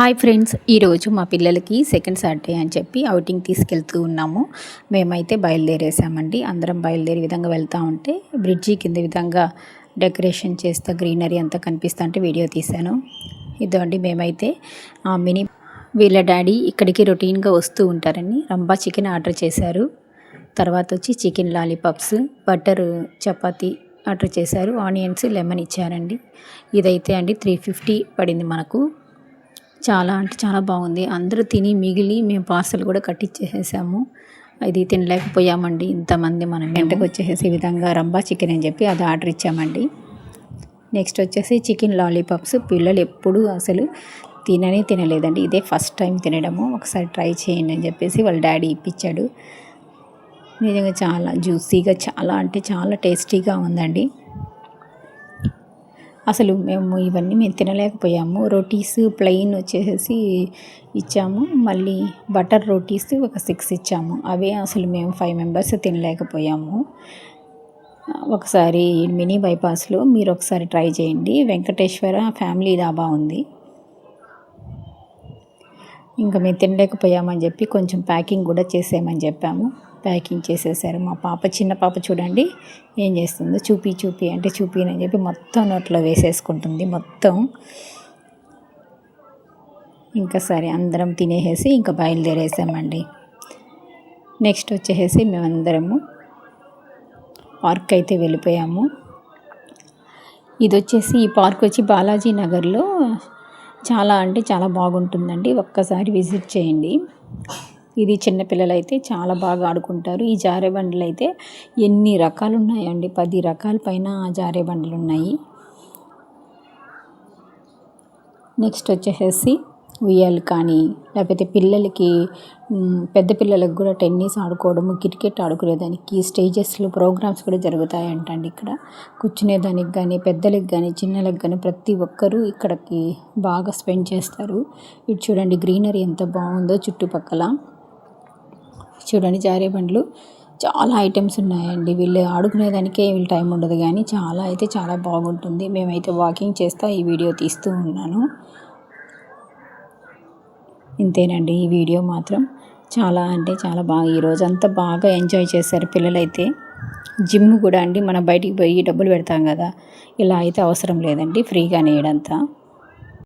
Hi friends ఈరోజు మా పిల్లలకి సెకండ్ సాటర్డే అని చెప్పి అవుటింగ్ తీసుకెళ్తూ ఉన్నాము. మేమైతే బయలుదేరేసామండి. అందరం బయలుదేరే విధంగా వెళ్తూ ఉంటే బ్రిడ్జి కింద విధంగా డెకరేషన్ చేస్తా గ్రీనరీ అంతా కనిపిస్తా అంటే వీడియో తీశాను. ఇదండి మేమైతే ఆ మినీ వీళ్ళ డాడీ ఇక్కడికి రొటీన్గా వస్తూ ఉంటారని రంబా చికెన్ ఆర్డర్ చేశారు. తర్వాత వచ్చి chicken lollipops butter chapati order చేశారు. ఆనియన్స్ లెమన్ ఇచ్చారండి. ఇదైతే అండి త్రీ ఫిఫ్టీ పడింది మనకు. చాలా అంటే చాలా బాగుంది. అందరూ తిని మిగిలి మేము పార్సల్ కూడా కట్టించేసేసాము ఇది తినలేకపోయామండి. ఇంతమంది మనం వెంటకు వచ్చేసేసి ఈ విధంగా రంబా చికెన్ అని చెప్పి అది ఆర్డర్ ఇచ్చామండి. నెక్స్ట్ వచ్చేసి చికెన్ లాలీపాప్స్. పిల్లలు ఎప్పుడు అసలు తినని తినలేదండి. ఇదే ఫస్ట్ టైం తినడము. ఒకసారి ట్రై చేయండి అని చెప్పేసి వాళ్ళ డాడీ ఇప్పించాడు నిజంగా చాలా జ్యూసీగా చాలా అంటే చాలా టేస్టీగా ఉందండి. అసలు మేము ఇవన్నీ మేము తినలేకపోయాము. రోటీస్ ప్లెయిన్ వచ్చేసి ఇచ్చాము. మళ్ళీ బటర్ రోటీస్ ఒక సిక్స్ ఇచ్చాము. అవే అసలు మేము ఫైవ్ మెంబర్స్ తినలేకపోయాము. ఒకసారి మినీ బైపాస్లో మీరు ఒకసారి ట్రై చేయండి. వెంకటేశ్వర ఫ్యామిలీ దాబా ఉంది. ఇంకా మేము తినలేకపోయామని చెప్పి కొంచెం ప్యాకింగ్ కూడా చేసేయమని చెప్పాము. ప్యాకింగ్ చేసేసారు. మా పాప చిన్న పాప చూడండి ఏం చేస్తుందో చూపి చూపి అంటే చూపినని చెప్పి మొత్తం నోట్లో వేసేసుకుంటుంది. మొత్తం ఇంకా సరే అందరం తినేసేసి ఇంకా బయలుదేరేసామండి. నెక్స్ట్ వచ్చేసి మేమందరము పార్క్ అయితే వెళ్ళిపోయాము. ఇది వచ్చేసి ఈ పార్క్ వచ్చి బాలాజీ నగర్లో చాలా అంటే చాలా బాగుంటుందండి. ఒక్కసారి విజిట్ చేయండి. ఇది చిన్నపిల్లలు అయితే చాలా బాగా ఆడుకుంటారు. ఈ జారే బండలు అయితే ఎన్ని రకాలు ఉన్నాయండి పది రకాల పైన జారే బండలు ఉన్నాయి నెక్స్ట్ వచ్చేసేసి ఉయ్యాలు కానీ లేకపోతే పిల్లలకి పెద్ద పిల్లలకు కూడా టెన్నిస్ ఆడుకోవడము క్రికెట్ ఆడుకునేదానికి స్టేజెస్లో ప్రోగ్రామ్స్ కూడా జరుగుతాయంటండి ఇక్కడ. కూర్చునేదానికి కానీ పెద్దలకు కానీ చిన్నలకు కానీ ప్రతి ఒక్కరూ ఇక్కడికి బాగా స్పెండ్ చేస్తారు. ఇటు చూడండి గ్రీనరీ ఎంత బాగుందో చుట్టుపక్కల. చూడండి జారే బండ్లు. చాలా ఐటమ్స్ ఉన్నాయండి. వీళ్ళు ఆడుకునేదానికే వీళ్ళు టైం ఉండదు కానీ చాలా అయితే చాలా బాగుంటుంది. మేమైతే వాకింగ్ చేస్తా ఈ వీడియో తీస్తూ ఉన్నాను. ఇంతేనండి ఈ వీడియో మాత్రం. చాలా అంటే చాలా బాగా ఈరోజు అంతా బాగా ఎంజాయ్ చేశారు పిల్లలైతే. జిమ్ కూడా అండి. మనం బయటికి పోయి డబ్బులు పెడతాం కదా. ఇలా అయితే అవసరం లేదండి. ఫ్రీగానే నేయడంతా